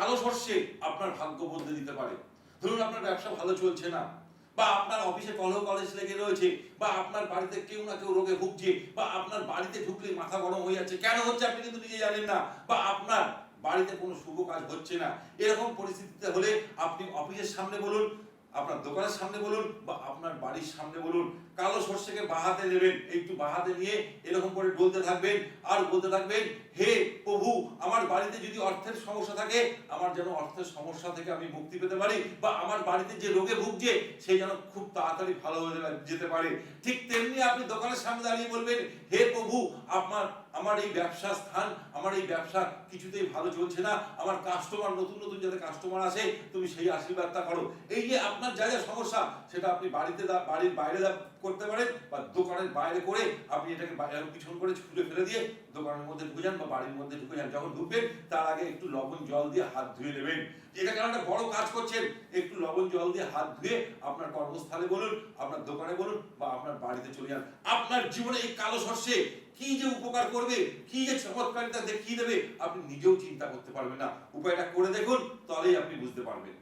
কালো সর্ষে আপনার ভাগ্য বদলে দিতে পারে। ধরুন আপনার ব্যবসা ভালো চলছে না, বা আপনার অফিসে কলহ কলেজ লেগে রয়েছে, বা আপনার বাড়িতে কেউ না কেউ রোগে ভুগছে, বা আপনার বাড়িতে ঢুকলে মাথা গরম হয়ে যাচ্ছে, কেন হচ্ছে আপনি কিন্তু নিজে জানেন না, বা আপনার বাড়িতে কোনো শুভ কাজ হচ্ছে না। এরকম পরিস্থিতিতে হলে আপনি অফিসের সামনে বলুন আপনার দোকানের সামনে বলুন বা আপনার বাড়ির সামনে বলুন, কালো সর্ষেকে বাহাতে নেবেন, একটু বাহাতে নিয়ে এরকম করে বলতে থাকবেন, আর বলতে থাকবেন, হে প্রভু, আমার বাড়িতে যদি অর্থের সমস্যা থাকে, আমার যেন অর্থের সমস্যা থেকে আমি মুক্তি পেতে পারি, বা আমার বাড়িতে যে রোগে ভুগছে, সে যেন খুব তাড়াতাড়ি ভালো হয়ে যেতে পারে। ঠিক তেমনি আপনি দোকানের সামনে দাঁড়িয়ে বলবেন, হে প্রভু, আপনার আমার এই ব্যবসা স্থান, আমার এই ব্যবসা কিছুতেই ভালো চলছে না, আমার কাস্টমার নতুন নতুন যাতে কাস্টমার আসে, তুমি সেই আশীর্বাদটা করো। এই যে আপনার যা যা সমস্যা, সেটা আপনি বাড়িতে বাড়ির বাইরে করতে পারেন বা দোকানের বাইরে করে আপনি এটাকে পিছন করে ছুঁড়ে ফেলে দিয়ে দোকানের মধ্যে ঢুকে যান বা বাড়ির মধ্যে ঢুকে যান। যখন ঢুকবেন, তার আগে একটু লবণ, জল দিয়ে হাত ধুয়ে নেবেন। এটা কারণ একটা বড় কাজ করছেন? একটু লবণ, জল দিয়ে হাত ধুয়ে আপনার কর্মস্থলে বলুন, আপনার দোকানে বলুন বা আপনার বাড়িতে চলে যান। আপনার জীবনে এই কালো সর্ষে কি যে উপকার করবে, কি যে চমৎকারিতা দেখিয়ে দেবে, আপনি নিজেও চিন্তা করতে পারবেন না। উপায়টা করে দেখুন তাহলেই আপনি বুঝতে পারবেন।